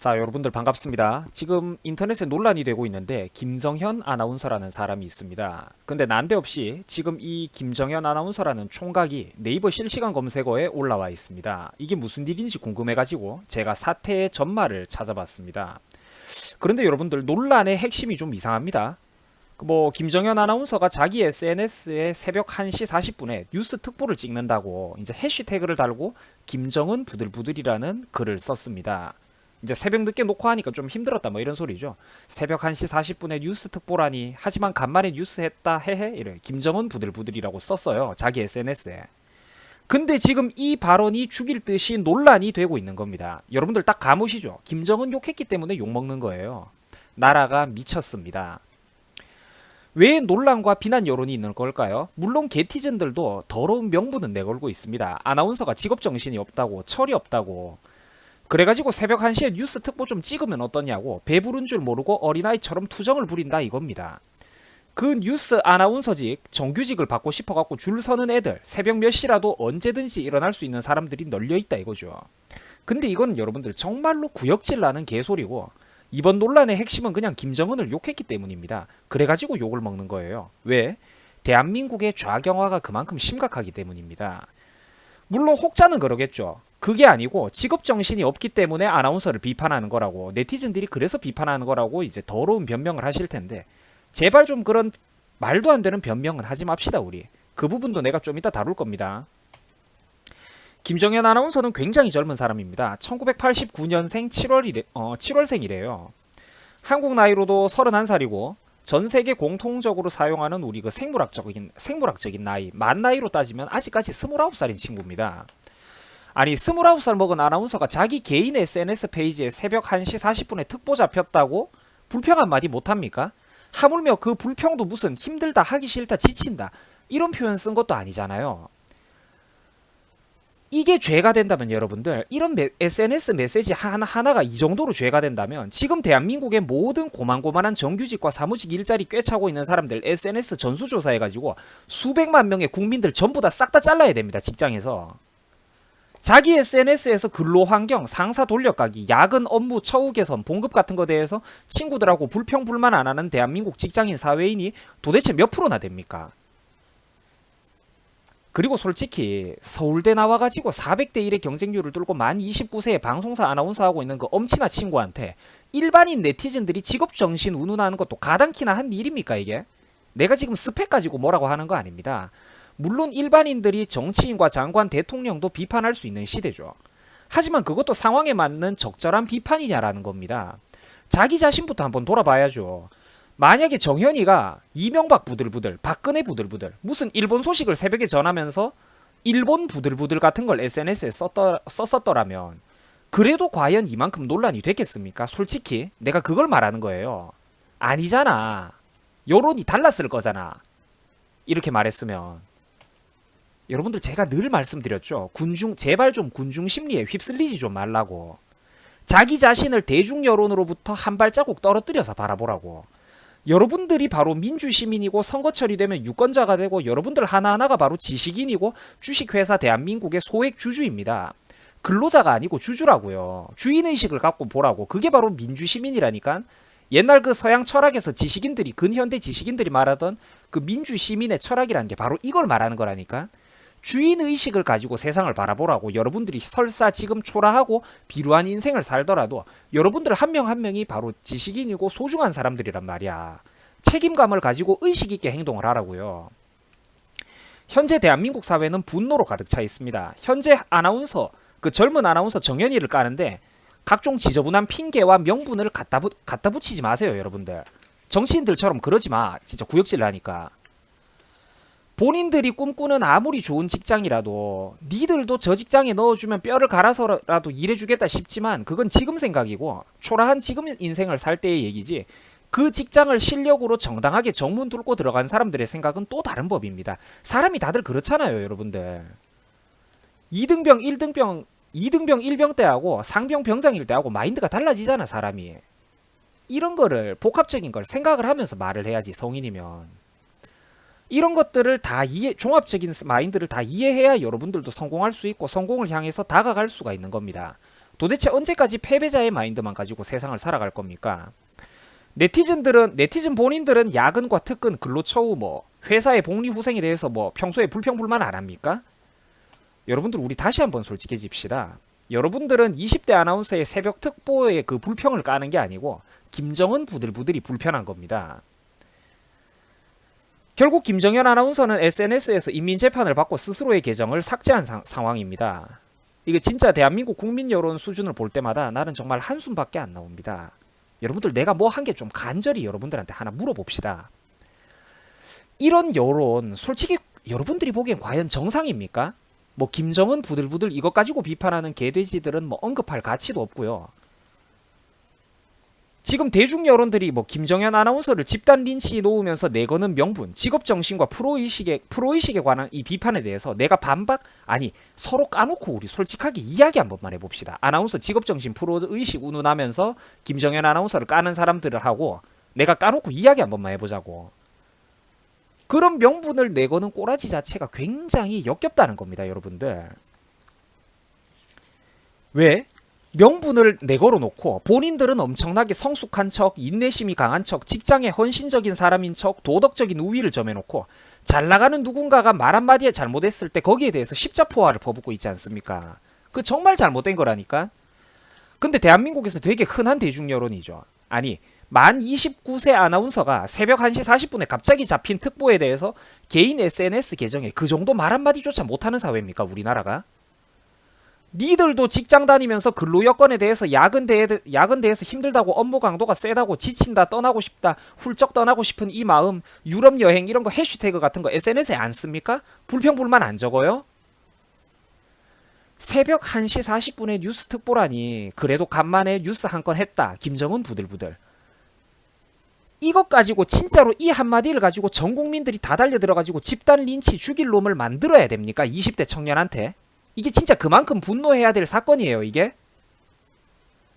자, 여러분들 반갑습니다. 지금 인터넷에 논란이 되고 있는데 김정현 아나운서라는 사람이 있습니다. 근데 난데없이 지금 이 김정현 아나운서라는 총각이 네이버 실시간 검색어에 올라와 있습니다. 이게 무슨 일인지 궁금해가지고 제가 사태의 전말을 찾아봤습니다. 그런데 여러분들 논란의 핵심이 좀 이상합니다. 그뭐 김정현 아나운서가 자기 SNS에 새벽 1시 40분에 뉴스 특보를 찍는다고 이제 해시태그를 달고 김정은 부들부들이라는 글을 썼습니다. 이제 새벽 늦게 놓고 하니까 좀 힘들었다 뭐 이런 소리죠. 새벽 1시 40분에 뉴스 특보라니 하지만 간만에 뉴스 했다 헤헤 이래 김정은 부들부들이라고 썼어요. 자기 SNS에. 근데 지금 이 발언이 죽일 듯이 논란이 되고 있는 겁니다. 여러분들 딱 감으시죠? 김정은 욕했기 때문에 욕먹는 거예요. 나라가 미쳤습니다. 왜 논란과 비난 여론이 있는 걸까요? 물론 게티즌들도 더러운 명분은 내걸고 있습니다. 아나운서가 직업 정신이 없다고, 철이 없다고. 그래가지고 새벽 1시에 뉴스 특보 좀 찍으면 어떠냐고 배부른 줄 모르고 어린아이처럼 투정을 부린다 이겁니다. 그 뉴스 아나운서직 정규직을 받고 싶어갖고 줄 서는 애들 새벽 몇 시라도 언제든지 일어날 수 있는 사람들이 널려 있다 이거죠. 근데 이건 여러분들 정말로 구역질 나는 개소리고 이번 논란의 핵심은 그냥 김정은을 욕했기 때문입니다. 그래가지고 욕을 먹는 거예요. 왜? 대한민국의 좌경화가 그만큼 심각하기 때문입니다. 물론 혹자는 그러겠죠. 그게 아니고 직업 정신이 없기 때문에 아나운서를 비판하는 거라고 네티즌들이 그래서 비판하는 거라고 이제 더러운 변명을 하실 텐데 제발 좀 그런 말도 안 되는 변명은 하지 맙시다 우리. 그 부분도 내가 좀 이따 다룰 겁니다. 김정현 아나운서는 굉장히 젊은 사람입니다. 1989년생 7월이래, 어, 7월생이래요. 한국 나이로도 31살이고 전 세계 공통적으로 사용하는 우리 그 생물학적인 생물학적인 나이 만 나이로 따지면 아직까지 29살인 친구입니다. 아니 29살 먹은 아나운서가 자기 개인 SNS 페이지에 새벽 1시 40분에 특보 잡혔다고 불평 한 마디 못합니까? 하물며 그 불평도 무슨 힘들다 하기 싫다 지친다 이런 표현 쓴 것도 아니잖아요. 이게 죄가 된다면 여러분들 이런 메- SNS 메시지 하나 하나가 이 정도로 죄가 된다면 지금 대한민국의 모든 고만고만한 정규직과 사무직 일자리 꿰차고 있는 사람들 SNS 전수조사 해가지고 수백만 명의 국민들 전부 다 싹 다 잘라야 됩니다 직장에서 자기 SNS에서 근로 환경, 상사 돌려가기, 야근 업무 처우 개선, 봉급 같은 거 대해서 친구들하고 불평 불만 안 하는 대한민국 직장인 사회인이 도대체 몇 프로나 됩니까? 그리고 솔직히 서울대 나와가지고 400대 1의 경쟁률을 뚫고 만 29세에 방송사 아나운서 하고 있는 그 엄친아 친구한테 일반인 네티즌들이 직업 정신 운운하는 것도 가당키나 한 일입니까 이게? 내가 지금 스펙 가지고 뭐라고 하는 거 아닙니다. 물론 일반인들이 정치인과 장관, 대통령도 비판할 수 있는 시대죠. 하지만 그것도 상황에 맞는 적절한 비판이냐라는 겁니다. 자기 자신부터 한번 돌아봐야죠. 만약에 정현이가 이명박 부들부들, 박근혜 부들부들, 무슨 일본 소식을 새벽에 전하면서 일본 부들부들 같은 걸 SNS에 썼더, 썼었더라면 그래도 과연 이만큼 논란이 됐겠습니까? 솔직히 내가 그걸 말하는 거예요. 아니잖아. 여론이 달랐을 거잖아. 이렇게 말했으면 여러분들 제가 늘 말씀드렸죠. 군중 제발 좀 군중 심리에 휩쓸리지 좀 말라고. 자기 자신을 대중 여론으로부터 한 발자국 떨어뜨려서 바라보라고. 여러분들이 바로 민주 시민이고 선거철이 되면 유권자가 되고 여러분들 하나하나가 바로 지식인이고 주식회사 대한민국의 소액 주주입니다. 근로자가 아니고 주주라고요. 주인의식을 갖고 보라고. 그게 바로 민주 시민이라니까. 옛날 그 서양 철학에서 지식인들이 근현대 지식인들이 말하던 그 민주 시민의 철학이라는 게 바로 이걸 말하는 거라니까. 주인 의식을 가지고 세상을 바라보라고 여러분들이 설사 지금 초라하고 비루한 인생을 살더라도 여러분들 한명한 명이 바로 지식인이고 소중한 사람들이란 말이야. 책임감을 가지고 의식 있게 행동을 하라고요. 현재 대한민국 사회는 분노로 가득 차 있습니다. 현재 아나운서 그 젊은 아나운서 정연이를 까는데 각종 지저분한 핑계와 명분을 갖다, 붙, 갖다 붙이지 마세요, 여러분들. 정치인들처럼 그러지 마. 진짜 구역질 나니까. 본인들이 꿈꾸는 아무리 좋은 직장이라도 니들도 저 직장에 넣어주면 뼈를 갈아서라도 일해주겠다 싶지만 그건 지금 생각이고 초라한 지금 인생을 살 때의 얘기지 그 직장을 실력으로 정당하게 정문 뚫고 들어간 사람들의 생각은 또 다른 법입니다. 사람이 다들 그렇잖아요, 여러분들. 2등병, 1등병, 2등병 1병 때하고 상병 병장일 때하고 마인드가 달라지잖아, 사람이. 이런 거를 복합적인 걸 생각을 하면서 말을 해야지, 성인이면. 이런 것들을 다 이해, 종합적인 마인드를 다 이해해야 여러분들도 성공할 수 있고 성공을 향해서 다가갈 수가 있는 겁니다. 도대체 언제까지 패배자의 마인드만 가지고 세상을 살아갈 겁니까? 네티즌들은 네티즌 본인들은 야근과 특근 근로 처우 뭐 회사의 복리 후생에 대해서 뭐 평소에 불평불만 안 합니까? 여러분들 우리 다시 한번 솔직해집시다. 여러분들은 20대 아나운서의 새벽 특보의 그 불평을 까는 게 아니고 김정은 부들부들이 불편한 겁니다. 결국 김정현 아나운서는 SNS에서 인민 재판을 받고 스스로의 계정을 삭제한 상, 상황입니다. 이게 진짜 대한민국 국민 여론 수준을 볼 때마다 나는 정말 한숨밖에 안 나옵니다. 여러분들 내가 뭐 한 게 좀 간절히 여러분들한테 하나 물어봅시다. 이런 여론 솔직히 여러분들이 보기엔 과연 정상입니까? 뭐 김정은 부들부들 이것 가지고 비판하는 개돼지들은 뭐 언급할 가치도 없고요. 지금 대중 여론들이 뭐 김정현 아나운서를 집단 린치 놓으면서 내거는 명분, 직업 정신과 프로 의식에 프로 의식에 관한 이 비판에 대해서 내가 반박 아니 서로 까놓고 우리 솔직하게 이야기 한 번만 해봅시다. 아나운서 직업 정신 프로 의식 운운하면서 김정현 아나운서를 까는 사람들을 하고 내가 까놓고 이야기 한 번만 해보자고. 그런 명분을 내거는 꼬라지 자체가 굉장히 역겹다는 겁니다, 여러분들. 왜? 명분을 내걸어 놓고 본인들은 엄청나게 성숙한 척, 인내심이 강한 척, 직장에 헌신적인 사람인 척, 도덕적인 우위를 점해놓고 잘 나가는 누군가가 말 한마디에 잘못했을 때 거기에 대해서 십자포화를 퍼붓고 있지 않습니까? 그 정말 잘못된 거라니까? 근데 대한민국에서 되게 흔한 대중 여론이죠. 아니, 만 29세 아나운서가 새벽 1시 40분에 갑자기 잡힌 특보에 대해서 개인 SNS 계정에 그 정도 말 한마디조차 못하는 사회입니까, 우리나라가? 니들도 직장 다니면서 근로 여건에 대해서 야근 대에 야근대에서 힘들다고 업무 강도가 세다고 지친다 떠나고 싶다 훌쩍 떠나고 싶은 이 마음 유럽 여행 이런 거 해시태그 같은 거 SNS에 안 씁니까? 불평불만 안 적어요? 새벽 1시 40분에 뉴스 특보라니 그래도 간만에 뉴스 한 건 했다 김정은 부들부들 이것 가지고 진짜로 이 한마디를 가지고 전 국민들이 다 달려들어가지고 집단 린치 죽일 놈을 만들어야 됩니까? 20대 청년한테 이게 진짜 그만큼 분노해야 될 사건이에요, 이게?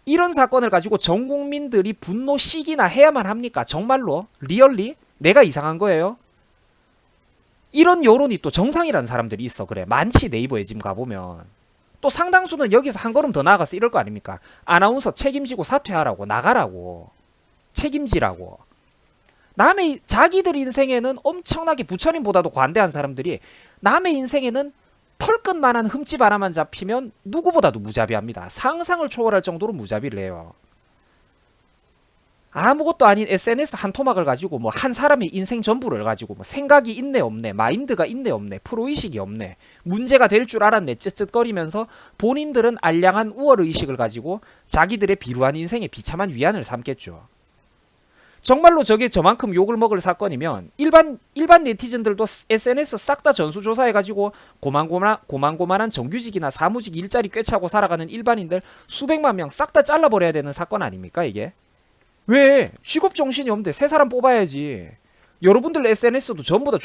이런 사건을 가지고 전 국민들이 분노식이나 해야만 합니까? 정말로? 리얼리? 내가 이상한 거예요? 이런 여론이 또 정상이라는 사람들이 있어, 그래. 많지, 네이버에 지금 가보면. 또 상당수는 여기서 한 걸음 더 나아가서 이럴 거 아닙니까? 아나운서 책임지고 사퇴하라고, 나가라고. 책임지라고. 남의, 자기들 인생에는 엄청나게 부처님보다도 관대한 사람들이 남의 인생에는 털끝만한 흠집 하나만 잡히면 누구보다도 무자비합니다. 상상을 초월할 정도로 무자비를 해요. 아무것도 아닌 SNS 한 토막을 가지고 뭐 한 사람의 인생 전부를 가지고 뭐 생각이 있네 없네 마인드가 있네 없네 프로의식이 없네 문제가 될 줄 알았네 쯧쯧거리면서 본인들은 알량한 우월의식을 가지고 자기들의 비루한 인생에 비참한 위안을 삼겠죠. 정말로 저게 저만큼 욕을 먹을 사건이면 일반 일반 네티즌들도 SNS 싹 다 전수조사해 가지고 고만고만 고만고만한 정규직이나 사무직 일자리 꿰차고 살아가는 일반인들 수백만 명 싹 다 잘라버려야 되는 사건 아닙니까 이게? 왜 직업 정신이 없는데 새 사람 뽑아야지. 여러분들 SNS도 전부 다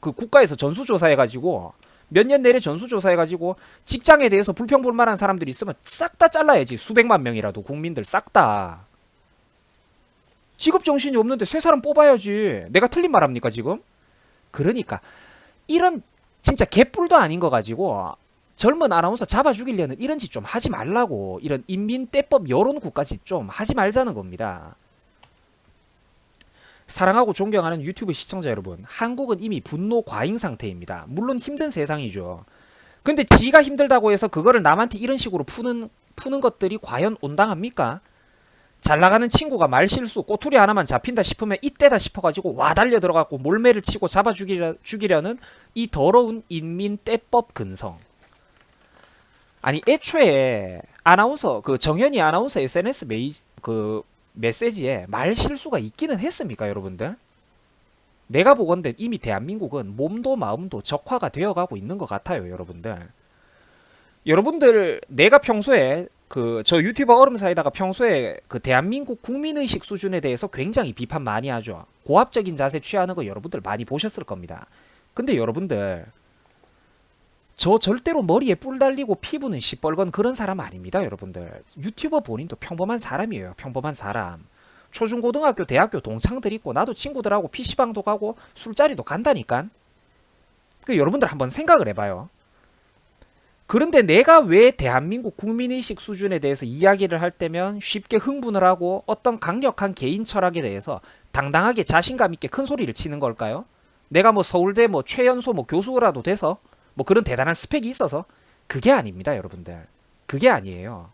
그 국가에서 전수조사해 가지고 몇 년 내내 전수조사해 가지고 직장에 대해서 불평불만한 사람들이 있으면 싹 다 잘라야지 수백만 명이라도 국민들 싹 다. 직업 정신이 없는데 새 사람 뽑아야지. 내가 틀린 말합니까 지금? 그러니까 이런 진짜 개뿔도 아닌 거 가지고 젊은 아나운서 잡아 죽이려는 이런 짓 좀 하지 말라고 이런 인민 때법 여론 국가짓 좀 하지 말자는 겁니다. 사랑하고 존경하는 유튜브 시청자 여러분, 한국은 이미 분노 과잉 상태입니다. 물론 힘든 세상이죠. 근데 지가 힘들다고 해서 그거를 남한테 이런 식으로 푸는 푸는 것들이 과연 온당합니까? 잘 나가는 친구가 말실수 꼬투리 하나만 잡힌다 싶으면 이때다 싶어가지고 와 달려 들어가고 몰매를 치고 잡아 죽이려, 죽이려는 이 더러운 인민 때법 근성. 아니 애초에 아나운서 그 정현이 아나운서 SNS 메이 그 메시지에 말 실수가 있기는 했습니까 여러분들? 내가 보건대 이미 대한민국은 몸도 마음도 적화가 되어가고 있는 것 같아요 여러분들. 여러분들 내가 평소에 그 저 유튜버 얼음 사이다가 평소에 그 대한민국 국민의식 수준에 대해서 굉장히 비판 많이 하죠. 고압적인 자세 취하는 거 여러분들 많이 보셨을 겁니다. 근데 여러분들 저 절대로 머리에 뿔 달리고 피부는 시뻘건 그런 사람 아닙니다, 여러분들. 유튜버 본인도 평범한 사람이에요. 평범한 사람. 초중고등학교, 대학교 동창들 있고 나도 친구들하고 PC방도 가고 술자리도 간다니까. 그 여러분들 한번 생각을 해봐요. 그런데 내가 왜 대한민국 국민의식 수준에 대해서 이야기를 할 때면 쉽게 흥분을 하고 어떤 강력한 개인 철학에 대해서 당당하게 자신감 있게 큰 소리를 치는 걸까요? 내가 뭐 서울대 뭐 최연소 뭐 교수라도 돼서 뭐 그런 대단한 스펙이 있어서 그게 아닙니다, 여러분들. 그게 아니에요.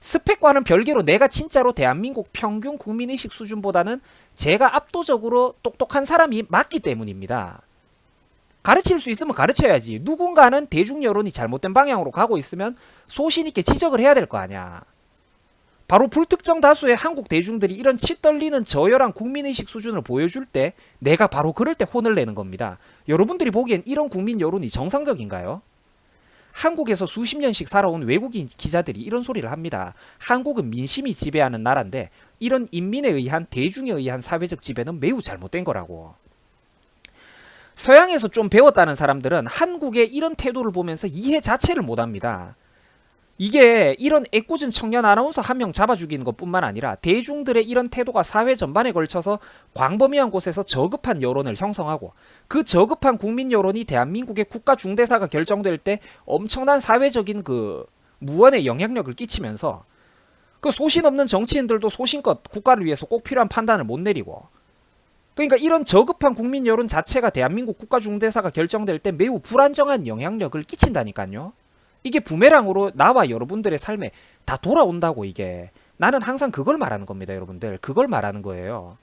스펙과는 별개로 내가 진짜로 대한민국 평균 국민의식 수준보다는 제가 압도적으로 똑똑한 사람이 맞기 때문입니다. 가르칠 수 있으면 가르쳐야지. 누군가는 대중 여론이 잘못된 방향으로 가고 있으면 소신 있게 지적을 해야 될 거 아니야. 바로 불특정 다수의 한국 대중들이 이런 치 떨리는 저열한 국민의식 수준을 보여줄 때 내가 바로 그럴 때 혼을 내는 겁니다. 여러분들이 보기엔 이런 국민 여론이 정상적인가요? 한국에서 수십 년씩 살아온 외국인 기자들이 이런 소리를 합니다. 한국은 민심이 지배하는 나라인데 이런 인민에 의한 대중에 의한 사회적 지배는 매우 잘못된 거라고. 서양에서 좀 배웠다는 사람들은 한국의 이런 태도를 보면서 이해 자체를 못합니다. 이게 이런 애꿎은 청년 아나운서 한 명 잡아 죽이는 것뿐만 아니라 대중들의 이런 태도가 사회 전반에 걸쳐서 광범위한 곳에서 저급한 여론을 형성하고 그 저급한 국민 여론이 대한민국의 국가 중대사가 결정될 때 엄청난 사회적인 그 무언의 영향력을 끼치면서 그 소신 없는 정치인들도 소신껏 국가를 위해서 꼭 필요한 판단을 못 내리고 그러니까 이런 저급한 국민 여론 자체가 대한민국 국가 중대사가 결정될 때 매우 불안정한 영향력을 끼친다니까요. 이게 부메랑으로 나와 여러분들의 삶에 다 돌아온다고 이게. 나는 항상 그걸 말하는 겁니다, 여러분들. 그걸 말하는 거예요.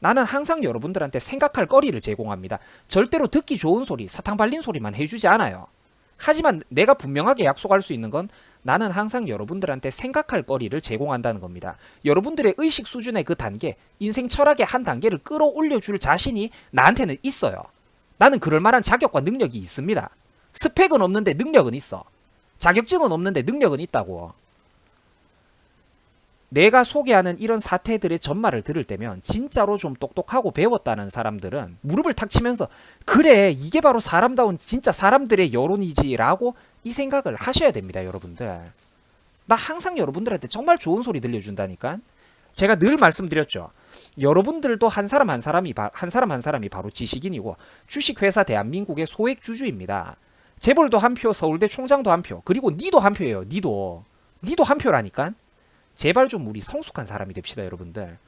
나는 항상 여러분들한테 생각할 거리를 제공합니다. 절대로 듣기 좋은 소리, 사탕 발린 소리만 해주지 않아요. 하지만 내가 분명하게 약속할 수 있는 건 나는 항상 여러분들한테 생각할 거리를 제공한다는 겁니다. 여러분들의 의식 수준의 그 단계, 인생 철학의 한 단계를 끌어올려 줄 자신이 나한테는 있어요. 나는 그럴 만한 자격과 능력이 있습니다. 스펙은 없는데 능력은 있어. 자격증은 없는데 능력은 있다고. 내가 소개하는 이런 사태들의 전말을 들을 때면 진짜로 좀 똑똑하고 배웠다는 사람들은 무릎을 탁 치면서 그래 이게 바로 사람다운 진짜 사람들의 여론이지라고 이 생각을 하셔야 됩니다 여러분들. 나 항상 여러분들한테 정말 좋은 소리 들려준다니까. 제가 늘 말씀드렸죠. 여러분들도 한 사람 한 사람이 바, 한 사람 한 사람이 바로 지식인이고 주식회사 대한민국의 소액 주주입니다. 재벌도 한 표 서울대 총장도 한 표 그리고 니도 한 표예요 니도. 니도 한 표라니까 제발 좀 우리 성숙한 사람이 됩시다, 여러분들.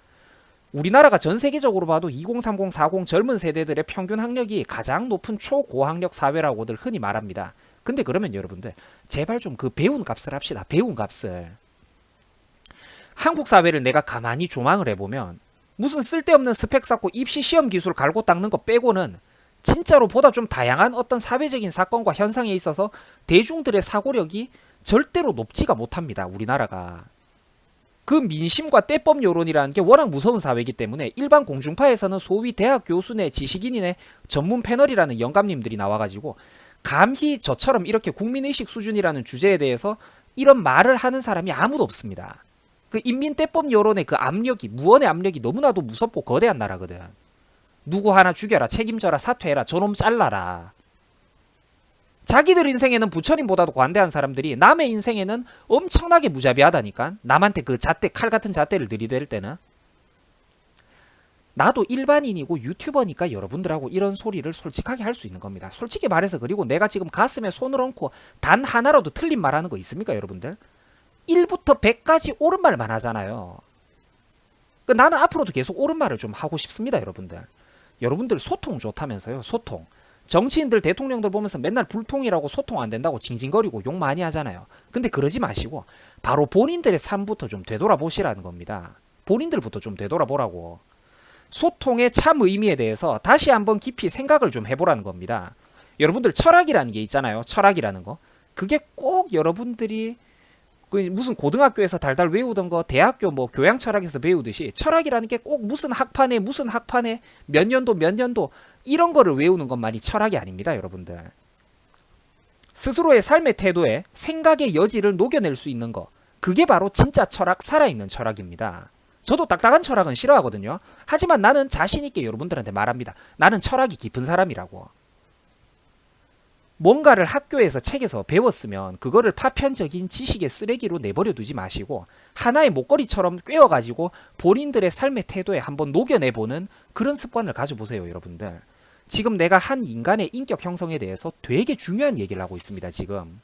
우리나라가 전 세계적으로 봐도 2030, 40 젊은 세대들의 평균 학력이 가장 높은 초고학력 사회라고들 흔히 말합니다. 근데 그러면 여러분들 제발 좀 그 배운 값을 합시다. 배운 값을. 한국 사회를 내가 가만히 조망을 해보면 무슨 쓸데없는 스펙 쌓고 입시 시험 기술 갈고 닦는 거 빼고는 진짜로 보다 좀 다양한 어떤 사회적인 사건과 현상에 있어서 대중들의 사고력이 절대로 높지가 못합니다. 우리나라가. 그 민심과 때법 여론이라는 게 워낙 무서운 사회이기 때문에 일반 공중파에서는 소위 대학 교수네 지식인이네 전문 패널이라는 영감님들이 나와가지고 감히 저처럼 이렇게 국민의식 수준이라는 주제에 대해서 이런 말을 하는 사람이 아무도 없습니다. 그 인민 때법 여론의 그 압력이 무언의 압력이 너무나도 무섭고 거대한 나라거든. 누구 하나 죽여라 책임져라 사퇴해라 저놈 잘라라 자기들 인생에는 부처님보다도 관대한 사람들이 남의 인생에는 엄청나게 무자비하다니까. 남한테 그 잣대 칼 같은 잣대를 들이댈 때는 나도 일반인이고 유튜버니까 여러분들하고 이런 소리를 솔직하게 할 수 있는 겁니다. 솔직히 말해서 그리고 내가 지금 가슴에 손을 얹고 단 하나라도 틀린 말 하는 거 있습니까, 여러분들? 1부터 100까지 옳은 말만 하잖아요. 그 나는 앞으로도 계속 옳은 말을 좀 하고 싶습니다, 여러분들. 여러분들 소통 좋다면서요, 소통. 정치인들 대통령들 보면서 맨날 불통이라고 소통 안 된다고 징징거리고 욕 많이 하잖아요. 근데 그러지 마시고 바로 본인들의 삶부터 좀 되돌아보시라는 겁니다. 본인들부터 좀 되돌아보라고. 소통의 참 의미에 대해서 다시 한번 깊이 생각을 좀 해보라는 겁니다. 여러분들 철학이라는 게 있잖아요. 철학이라는 거. 그게 꼭 여러분들이 그 무슨 고등학교에서 달달 외우던 거 대학교 뭐 교양 철학에서 배우듯이 철학이라는 게 꼭 무슨 학판에 무슨 학판에 몇 년도 몇 년도 이런 거를 외우는 것만이 철학이 아닙니다, 여러분들. 스스로의 삶의 태도에 생각의 여지를 녹여낼 수 있는 거. 그게 바로 진짜 철학, 살아있는 철학입니다. 저도 딱딱한 철학은 싫어하거든요. 하지만 나는 자신있게 여러분들한테 말합니다. 나는 철학이 깊은 사람이라고. 뭔가를 학교에서 책에서 배웠으면 그거를 파편적인 지식의 쓰레기로 내버려 두지 마시고 하나의 목걸이처럼 꿰어가지고 본인들의 삶의 태도에 한번 녹여내보는 그런 습관을 가져보세요, 여러분들. 지금 내가 한 인간의 인격 형성에 대해서 되게 중요한 얘기를 하고 있습니다, 지금.